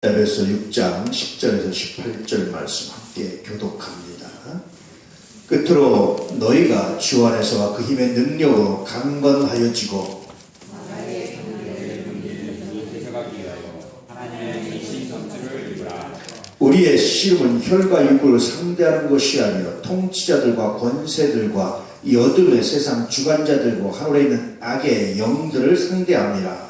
에베소 6장 10절에서 18절 말씀 함께 교독합니다. 끝으로 너희가 주 안에서와 그 힘의 능력으로 강건하여지고 우리의 씨름은 혈과 육을 상대하는 것이 아니라 통치자들과 권세들과 이 어둠의 세상 주관자들과 하늘에 있는 악의 영들을 상대합니다.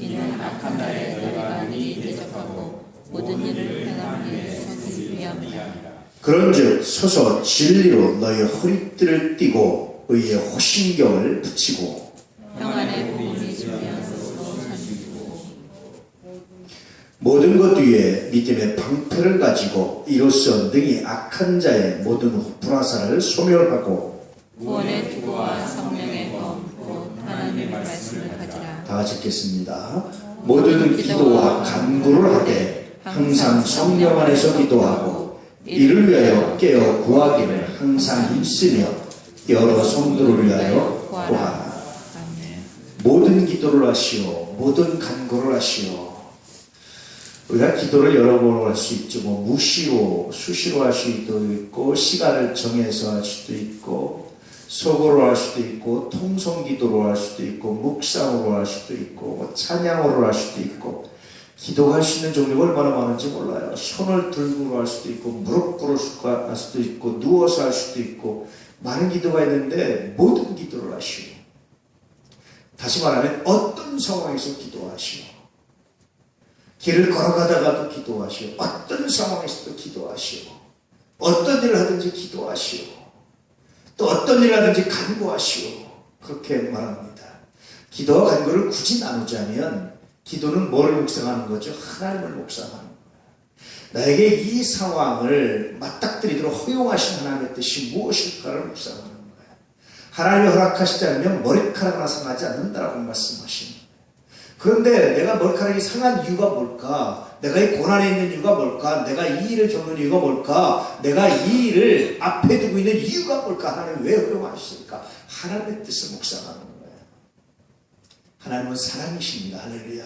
이는 악한 날에 너희가 능히 대적하고 모든 일을 행하기 위함이라. 그런즉 서서 진리로 너희 허리띠를 띠고 의의 호신경을 붙이고 평안의 복음이 준비하소서 모든 것 위에 믿음의 방패를 가지고 이로써 능히 악한 자의 모든 불화사를 소멸하고 구원의 투구와 성령의 검, 곧 하나님의 말씀을 가지라. 다 같이 읽겠습니다. 모든 기도와 간구를 하되 항상 성령 안에서 기도하고 이를 위하여 깨어 구하기를 항상 힘쓰며 여러 성도를 위하여 구하라. 모든 기도를 하시오. 모든 간구를 하시오. 우리가 기도를 여러 번 할 수 있죠. 뭐 무시로, 수시로 할 수도 있고, 시간을 정해서 할 수도 있고, 속으로 할 수도 있고, 통성 기도로 할 수도 있고, 묵상으로 할 수도 있고, 뭐 찬양으로 할 수도 있고, 기도할 수 있는 종류가 얼마나 많은지 몰라요. 손을 들고 할 수도 있고, 무릎 꿇어서 할 수도 있고, 누워서 할 수도 있고, 많은 기도가 있는데, 모든 기도를 하시오. 다시 말하면 어떤 상황에서 기도하시오. 길을 걸어가다가도 기도하시오. 어떤 상황에서도 기도하시오. 어떤 일을 하든지 기도하시오. 또 어떤 일을 하든지 간구하시오. 그렇게 말합니다. 기도와 간구를 굳이 나누자면 기도는 뭐를 묵상하는 거죠? 하나님을 묵상하는 거예요. 나에게 이 상황을 맞닥뜨리도록 허용하신 하나님의 뜻이 무엇일까를 묵상하는 거예요. 하나님이 허락하시지 않으면 머리카락 하나 상하지 않는다라고 말씀하십니다. 그런데 내가 머리카락이 상한 이유가 뭘까? 내가 이 고난에 있는 이유가 뭘까? 내가 이 일을 겪는 이유가 뭘까? 내가 이 일을 앞에 두고 있는 이유가 뭘까? 하나님 왜 허용하셨을까? 하나님의 뜻을 묵상하는 거예요. 하나님은 사랑이십니다. 할렐루야.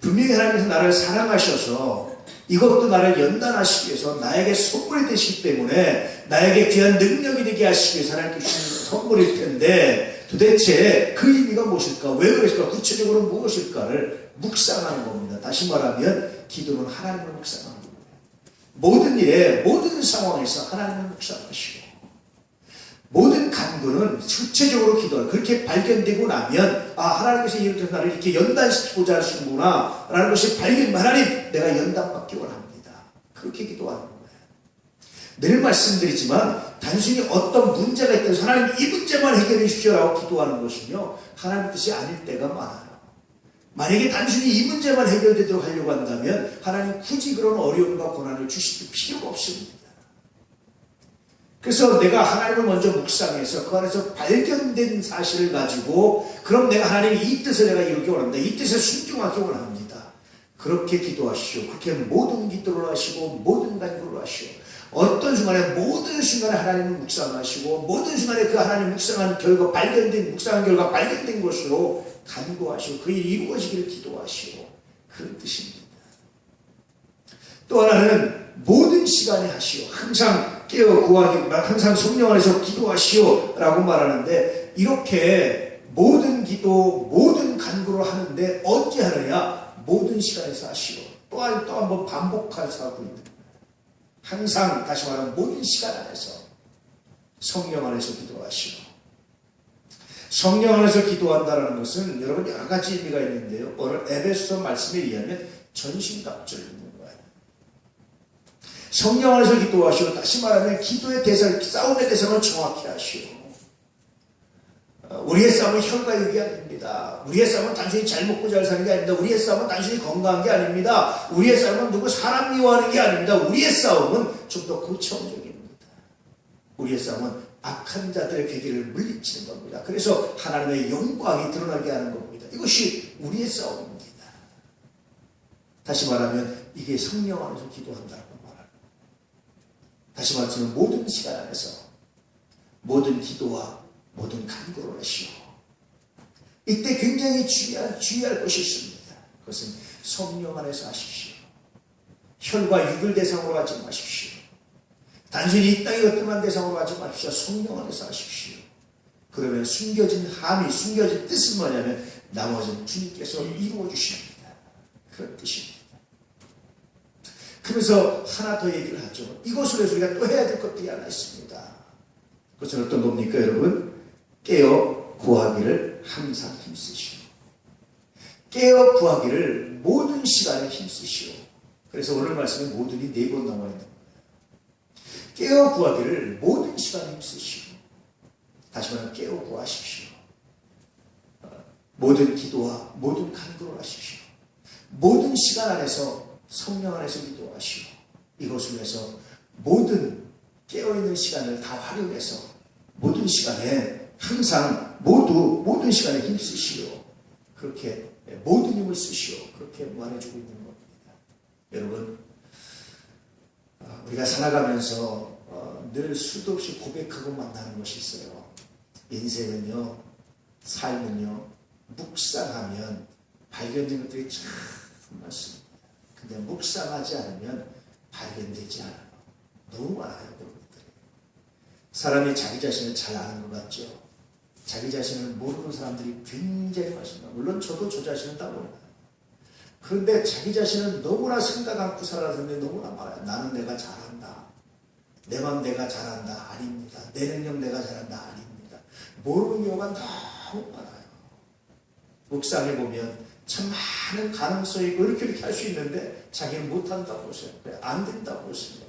분명히 하나님께서 나를 사랑하셔서 이것도 나를 연단하시기 위해서 나에게 선물이 되시기 때문에 나에게 귀한 능력이 되게 하시기 위해서 하나님께 주시는 선물일 텐데 도대체 그 의미가 무엇일까? 왜 그랬을까? 구체적으로 무엇일까를 묵상하는 겁니다. 다시 말하면 기도는 하나님을 묵상하는 겁니다. 모든 일에 모든 상황에서 하나님을 묵상하시고 모든 간구는 구체적으로 기도를 그렇게 발견되고 나면 아 하나님께서 이렇게 나를 이렇게 연단시키고자 하시는구나 라는 것이 발견 하나님 내가 연단받기 원합니다. 그렇게 기도하는. 늘 말씀드리지만 단순히 어떤 문제가 해서 하나님 이 문제만 해결해 주십시오라고 기도하는 것은요 하나님 뜻이 아닐 때가 많아요. 만약에 단순히 이 문제만 해결되도록 하려고 한다면 하나님 굳이 그런 어려움과 고난을 주실 필요가 없습니다. 그래서 내가 하나님을 먼저 묵상해서 그 안에서 발견된 사실을 가지고 그럼 내가 하나님 이 뜻을 내가 이루기 원합니다. 이 뜻에 순종하기 원합니다. 그렇게 기도하시오. 그렇게 모든 기도를 하시고 모든 간구를 하시오. 어떤 순간에 모든 순간에 하나님을 묵상하시고 모든 순간에 그 하나님 묵상한 결과 발견된 묵상한 결과 발견된 것으로 간구하시고 그 일이 이루어지기를 기도하시오. 그런 뜻입니다. 또 하나는 모든 시간에 하시오. 항상 깨어 구하기, 항상 성령 안에서 기도하시오. 라고 말하는데, 이렇게 모든 기도, 모든 간구를 하는데, 언제 하느냐? 모든 시간에서 하시오. 또 한, 또 한번 반복해서 하고 있는 거예요. 항상, 다시 말하면 모든 시간 안에서 성령 안에서 기도하시오. 성령 안에서 기도한다는 것은 여러분 여러 가지 의미가 있는데요. 오늘 에베소 말씀에 의하면 전신갑절입니다. 성령 안에서 기도하시오. 다시 말하면 기도의 대상, 싸움의 대상을 정확히 하시오. 어, 우리의 싸움은 혈과 육이 아닙니다. 우리의 싸움은 단순히 잘 먹고 잘 사는 게 아닙니다. 우리의 싸움은 단순히 건강한 게 아닙니다. 우리의 싸움은 누구 사람 미워하는 게 아닙니다. 우리의 싸움은 좀 더 고차원적입니다. 우리의 싸움은 악한 자들의 괴기를 물리치는 겁니다. 그래서 하나님의 영광이 드러나게 하는 겁니다. 이것이 우리의 싸움입니다. 다시 말하면 이게 성령 안에서 기도한다고 말합니다. 다시 말하면 모든 시간 안에서 모든 기도와 모든 간구를 하시오. 이때 굉장히 주의할, 주의할 것이 있습니다. 그것은 성령 안에서 하십시오. 혈과 육을 대상으로 하지 마십시오. 단순히 이 땅의 것들만 대상으로 하지 마십시오. 성령 안에서 하십시오. 그러면 숨겨진 함이, 숨겨진 뜻은 뭐냐면 나머지는 주님께서 이루어 주십니다. 그런 뜻입니다. 그러면서 하나 더 얘기를 하죠. 이것을 위해서 우리가 또 해야 될 것들이 하나 있습니다. 그것은 어떤 겁니까, 여러분? 깨어 구하기를 항상 힘쓰시오. 깨어 구하기를 모든 시간에 힘쓰시오. 그래서 오늘 말씀에 모든이 네 번 나와 있는 거예요. 깨어 구하기를 모든 시간에 힘쓰시오. 다시 말하면 깨어 구하십시오. 어, 모든 기도와 모든 간구를 하십시오. 모든 시간 안에서 성령 안에서 기도하시오. 이것을 위해서 모든 깨어있는 시간을 다 활용해서 모든 시간에 항상 모두 모든 시간에 힘쓰시오. 그렇게 모든 힘을 쓰시오. 그렇게 말해주고 있는 겁니다. 여러분 어, 우리가 살아가면서 어, 늘 수도 없이 고백하고 만나는 것이 있어요. 인생은요, 삶은요, 묵상하면 발견되는 것들이 참 많습니다. 근데 묵상하지 않으면 발견되지 않아요. 너무 많아요, 그런 것들이. 사람이 자기 자신을 잘 아는 것 같죠? 자기 자신을 모르는 사람들이 굉장히 많습니다. 물론 저도 저 자신을 다 몰라요. 그런데 자기 자신은 너무나 생각 않고 살아가는데 너무나 많아요. 나는 내가 잘한다. 내 맘 내가 잘한다. 아닙니다. 내 능력 내가 잘한다. 아닙니다. 모르는 경우가 너무 많아요. 묵상해 보면 참 많은 가능성이 이렇게 이렇게 할 수 있는데 자기는 못한다고 생각해요. 안 된다고 생각해요.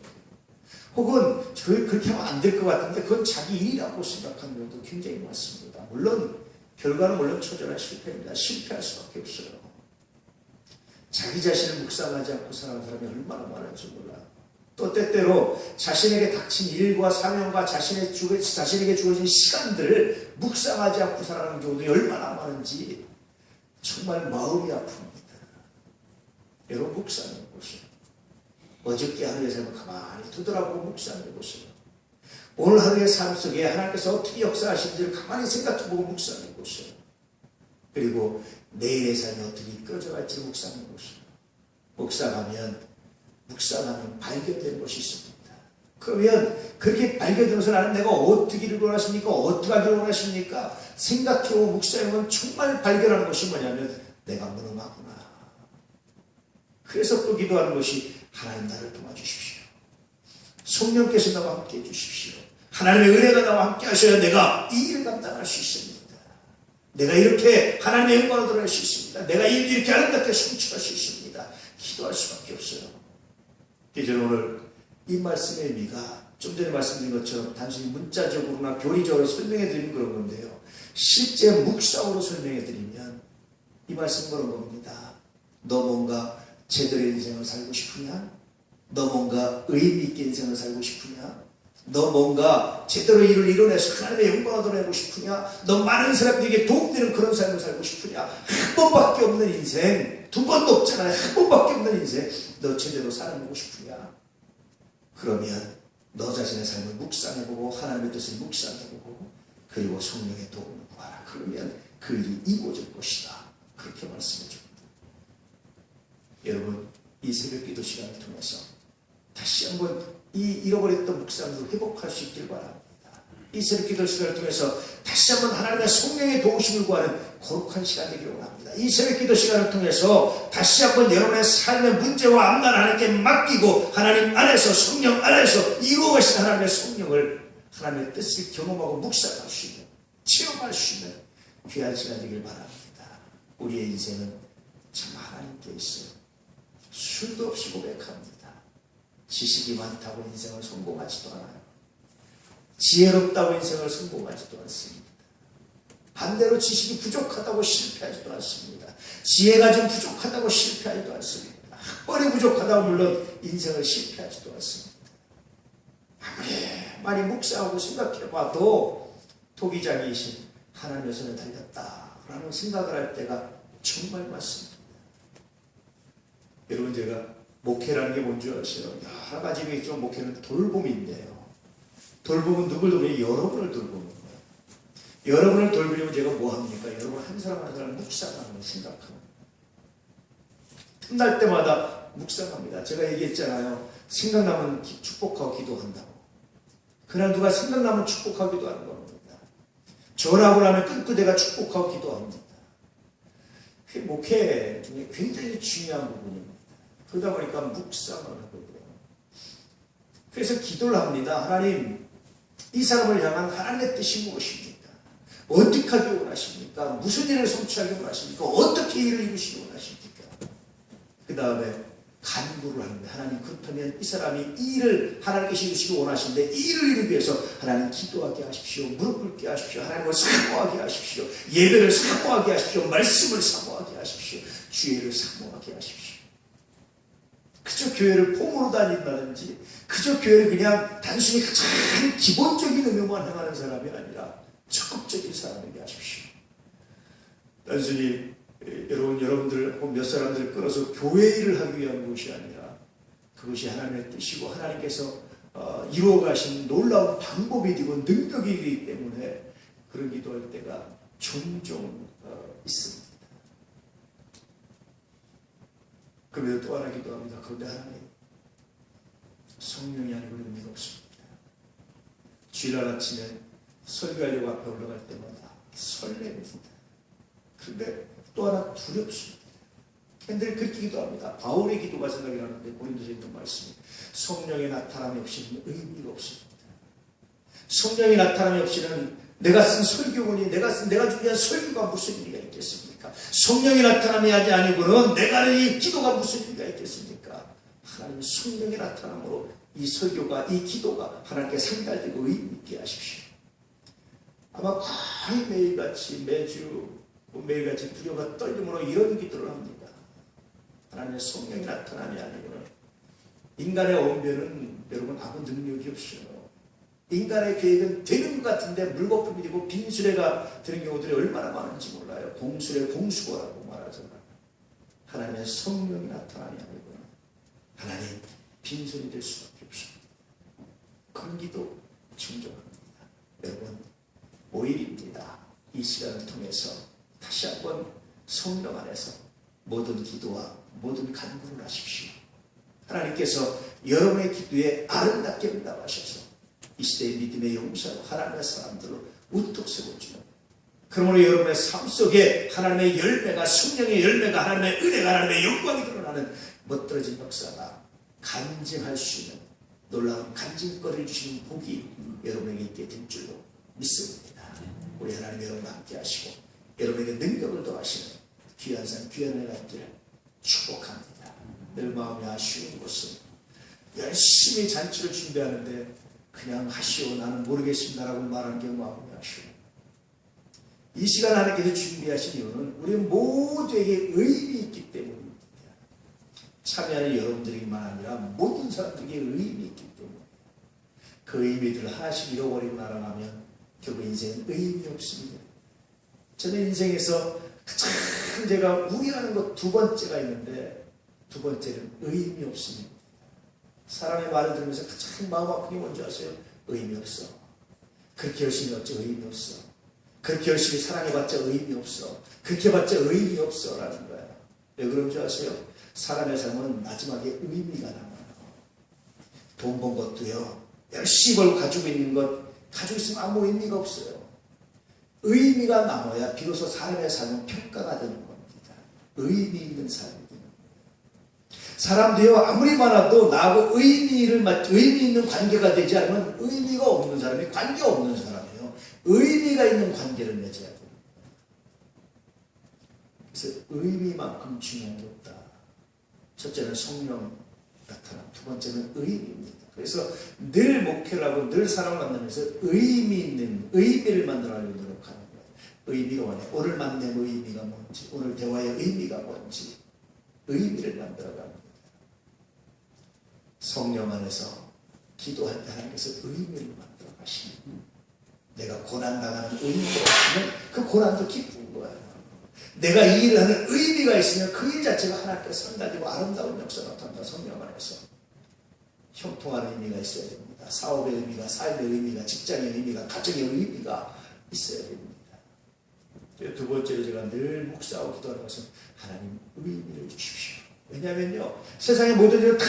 혹은 그- 그렇게 하면 안 될 것 같은데 그건 자기 일이라고 생각하는 경우도 굉장히 많습니다. 물론 결과는 물론 처절한 실패입니다. 실패할 수밖에 없어요. 자기 자신을 묵상하지 않고 사는 사람이 얼마나 많은지 몰라요. 또 때때로 자신에게 닥친 일과 사명과 자신의 주, 자신에게 주어진 시간들을 묵상하지 않고 살아가는 경우도 얼마나 많은지 정말 마음이 아픕니다. 여러분 묵상해 보세요. 어저께 삶을 가만히 두드라보고 묵상해 보세요. 오늘 하루의 삶 속에 하나님께서 어떻게 역사하신지를 가만히 생각해보고 묵상해 보세요. 그리고 내일의 삶이 어떻게 이끌어져 갈지 묵상해 보세요. 묵상하면 묵상하면 발견되는 것이 있습니다. 그러면 그렇게 발견되면서 나는 내가 어떻게 이루기 원하십니까? 어떻게 하기를 원하십니까? 생각해보고 묵상하면 정말 발견하는 것이 뭐냐면 내가 무능하구나. 그래서 또 기도하는 것이 하나님 나를 도와주십시오. 성령께서 나와 함께 해주십시오. 하나님의 은혜가 나와 함께 하셔야 내가 이 일을 감당할 수 있습니다. 내가 이렇게 하나님의 영광을 드러낼 수 있습니다. 내가 이 일을 이렇게 아름답게 성취할 수 있습니다. 기도할 수밖에 없어요. 저는 오늘 이 말씀의 의미가 좀 전에 말씀드린 것처럼 단순히 문자적으로나 교리적으로 설명해 드리는 그런 건데요. 실제 묵상으로 설명해 드리면 이 말씀 그런 겁니다. 너 뭔가 제대로 인생을 살고 싶으냐? 너 뭔가 의미 있게 인생을 살고 싶으냐? 너 뭔가 제대로 일을 이뤄내서 하나님의 영광을 드러내고 싶으냐? 너 많은 사람들에게 도움되는 그런 삶을 살고 싶으냐? 한 번밖에 없는 인생, 두 번도 없잖아요. 한 번밖에 없는 인생, 너 제대로 살아보고 싶으냐? 그러면 너 자신의 삶을 묵상해보고 하나님의 뜻을 묵상해보고 그리고 성령의 도움을 구하라. 그러면 그 일이 이루어질 것이다. 그렇게 말씀해 줍니다. 여러분 이 새벽 기도 시간을 통해서 다시 한번 이 잃어버렸던 묵상을 회복할 수 있길 바랍니다. 이 새벽 기도 시간을 통해서 다시 한번 하나님의 성령의 도우심을 구하는 거룩한 시간 되기를 원합니다. 이 새벽 기도 시간을 통해서 다시 한번 여러분의 삶의 문제와 앞날 하나님께 맡기고 하나님 안에서 성령 안에서 이루어 가신 하나님의 성령을 하나님의 뜻을 경험하고 묵상할 수 있는 체험할 수 있는 귀한 시간 되길 바랍니다. 우리의 인생은 참 하나님께 있어요. 수도 없이 고백합니다. 지식이 많다고 인생을 성공하지도 않아요. 지혜롭다고 인생을 성공하지도 않습니다. 반대로 지식이 부족하다고 실패하지도 않습니다. 지혜가 좀 부족하다고 실패하지도 않습니다. 학벌이 부족하다고 물론 인생을 실패하지도 않습니다. 아무리 많이 묵상하고 생각해봐도 토기장이신 하나님의 손에 달렸다라는 생각을 할 때가 정말 많습니다. 여러분 제가 목회라는 게 뭔지 아세요? 여러 가지가 있지만 목회는 돌봄인데요. 돌봄은 누굴 돌보냐? 여러분을 돌보는 거예요. 여러분을 돌보려면 제가 뭐 합니까? 여러분 한 사람 한 사람 묵상하는 생각하고 틈날 때마다 묵상합니다. 제가 얘기했잖아요. 생각나면 기- 축복하고 기도한다고. 그날 누가 생각나면 축복하고 기도 하는 겁니다. 전하고 나면 끈끄대가 축복하고 기도합니다. 그게 목회 중에 굉장히 중요한 부분입니다. 그러다 보니까 묵상을 하거든요. 그래서 기도를 합니다. 하나님, 이 사람을 향한 하나님의 뜻이 무엇입니까? 어떻게 하기 원하십니까? 무슨 일을 성취하기 원하십니까? 어떻게 일을 이루시기 원하십니까? 그 다음에 간구를 합니다. 하나님 그렇다면 이 사람이 이 일을 하나님께서 이루시기 원하시는데 이 일을 이루기 위해서 하나님 기도하게 하십시오. 무릎 꿇게 하십시오. 하나님을 사모하게 하십시오. 예배를 사모하게 하십시오. 말씀을 사모하게 하십시오. 주의를 사모하게 하십시오. 그저 교회를 폼으로 다닌다든지 그저 교회를 그냥 단순히 가장 기본적인 의무만 행하는 사람이 아니라 적극적인 사람에게 하십시오. 단순히 에, 여러분 여러분들 몇 사람들 끌어서 교회 일을 하기 위한 것이 아니라 그것이 하나님의 뜻이고 하나님께서 어, 이루어 가신 놀라운 방법이 되고 능력이기 때문에 그런 기도할 때가 종종 어, 있습니다. 그런데 또 하나 기도합니다. 그런데 하나님 성령이 아니고 의미가 없습니다. 주일날 아침에 설교하려고 앞에 올라갈 때마다 설렙니다. 그런데 또 하나 두렵습니다. 늘 그렇게 기도합니다. 바울의 기도가 생각이 나는데 고린도서 있는 말씀이 성령의 나타남이 없이는 의미가 없습니다. 성령의 나타남이 없이는 내가 쓴 설교문이 내가 쓴 내가 준비한 설교가 무슨 의미가 있겠습니까? 성령의 나타남이 아니 아니고는 내가 하는 이 기도가 무슨 의미가 있겠습니까? 하나님 성령의 나타남으로 이 설교가 이 기도가 하나님께 상달되고 의미 있게 하십시오. 아마 거의 매일같이 매주 뭐 매일같이 두려움과 떨림으로 이런 기도를 합니다. 하나님의 성령이 나타남이 아니고는 인간의 언변은 여러분 아무 능력이 없어요. 인간의 계획은 되는 것 같은데 물거품이 되고 빈수레가 되는 경우들이 얼마나 많은지 몰라요. 공수레 공수거라고 말하잖아요. 하나님의 성령이 나타남이 아니구나. 하나님 빈손이 될 수밖에 없습니다. 그런 기도 청정합니다. 여러분 5일입니다. 이 시간을 통해서 다시 한번 성령 안에서 모든 기도와 모든 간구를 하십시오. 하나님께서 여러분의 기도에 아름답게 응답하셔서 이 시대의 믿음의 용사로 하나님의 사람들로 우뚝 세워주는 그러므로 여러분의 삶 속에 하나님의 열매가 성령의 열매가 하나님의 은혜가 하나님의 영광이 드러나는 멋들어진 역사가 간증할 수 있는 놀라운 간증거리를 주시는 복이 여러분에게 있게 될 줄로 믿습니다. 우리 하나님 여러분과 함께 하시고 여러분에게 능력을 더하시는 귀한 산 귀한 은혜를 축복합니다. 늘 마음이 아쉬운 것은 열심히 잔치를 준비하는데 그냥 하시오 나는 모르겠습니다라고 말하는 게 마음이 아쉬워. 이 시간 하나님께서 준비하신 이유는 우리 모두에게 의미 있기 때문입니다. 참여하는 여러분들에게만 아니라 모든 사람들에게 의미 있기 때문에 그 의미들을 하나씩 잃어버리고 날아가면 결국 인생은 의미 없습니다. 저는 인생에서 가장 제가 우리라는 것 두 번째가 있는데 두 번째는 의미 없습니다. 사람의 말을 들으면서 가장 마음 아픈 게 뭔지 아세요? 의미 없어. 그렇게 열심히 했지 의미 없어. 그렇게 열심히 사랑해봤자 의미 없어. 그렇게 봤자 의미 없어. 라는 거야. 왜 그런 줄 아세요? 사람의 삶은 마지막에 의미가 남아요. 돈 번 것도요. 열심히 벌고 가지고 있는 것, 가지고 있으면 아무 의미가 없어요. 의미가 남아야 비로소 사람의 삶은 평가가 되는 겁니다. 의미 있는 겁니다. 사람도요, 아무리 많아도 나하고 의미를, 맞- 의미 있는 관계가 되지 않으면 의미가 없는 사람이 관계 없는 사람이에요. 의미가 있는 관계를 맺어야 됩니다. 그래서 의미만큼 중요한 게 없다. 첫째는 성령 나타남, 두 번째는 의미입니다. 그래서 늘 목회를 하고 늘 사람을 만나면서 의미 있는 의미를 만들어내려고 노력하는 거예요. 의미가 뭐냐? 오늘 만남의 의미가 뭔지, 오늘 대화의 의미가 뭔지 의미를 만들어갑니다. 성령 안에서 기도할 때 하나님께서 의미를 만들어 가시는 내가 고난 당하는 의미가 있으면 그 고난도 기쁜 거예요. 내가 이 일을 하는 의미가 있으면 그 일 자체가 하나님께 상달되고 아름다운 역사가 나타난다. 성령 안에서. 형통하는 의미가 있어야 됩니다. 사업의 의미가, 삶의 의미가, 직장의 의미가, 가정의 의미가 있어야 됩니다. 두 번째로 제가 늘 묵상하고 기도하는 것은 하나님 의미를 주십시오. 왜냐하면요 세상의 모든 일은 다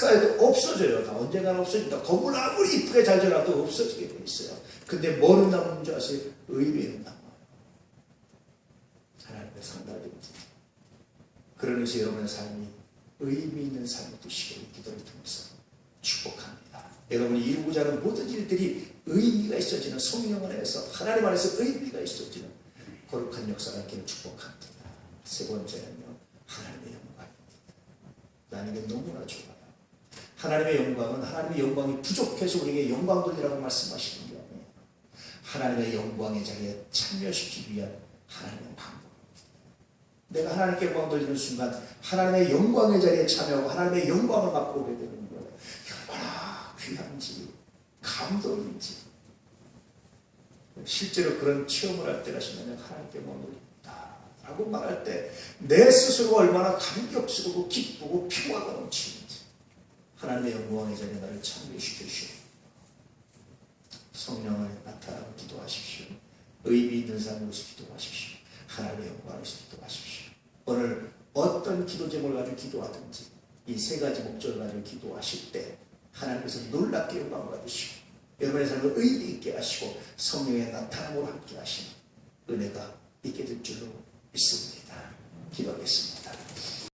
쌓여도 없어져요. 다 언젠가는 없어진다. 건물 아무리 이쁘게 잘 지어놔도 없어지게 돼 있어요. 근데 뭐는 남는 줄 아세요? 의미는 남아. 하나님의 상달입니다. 그러면서 여러분의 삶이 의미 있는 삶이 되시기를 기도를 통해서 축복합니다. 여러분이 이루고자 하는 모든 일들이 의미가 있어지는 성령 안에서 하나님 안에서 의미가 있어지는 거룩한 역사가 있기를 축복합니다. 세 번째는요. 하나님의 영광입니다. 나는 이게 너무나 좋아요. 하나님의 영광은 하나님의 영광이 부족해서 우리에게 영광 돌리라고 말씀하시는 게 아니에요. 하나님의 영광의 자리에 참여시키기 위한 하나님의 방법. 내가 하나님께 영광 돌리는 순간 하나님의 영광의 자리에 참여하고 하나님의 영광을 갖고 오게 되는 거예요. 얼마나 귀한지 감동인지 실제로 그런 체험을 할 때가 있으면 하나님께 영광 돌린다 라고 말할 때 내 스스로가 얼마나 감격스럽고 기쁘고 평화가 넘치는지 하나님의 영광의 자리에 나를 참여시켜 주시오. 성령을 나타나고 기도하십시오. 의미 있는 삶으로서 기도하십시오. 하나님의 영광에서 기도하십시오. 오늘 어떤 기도 제목을 가지고 기도하든지 이 세 가지 목적을 가지고 기도하실 때 하나님께서 놀랍게 영광을 받으시고 여러분의 삶을 의미 있게 하시고 성령의 나타남으로 함께 하시는 은혜가 있게 될 줄로 믿습니다. 기도하겠습니다.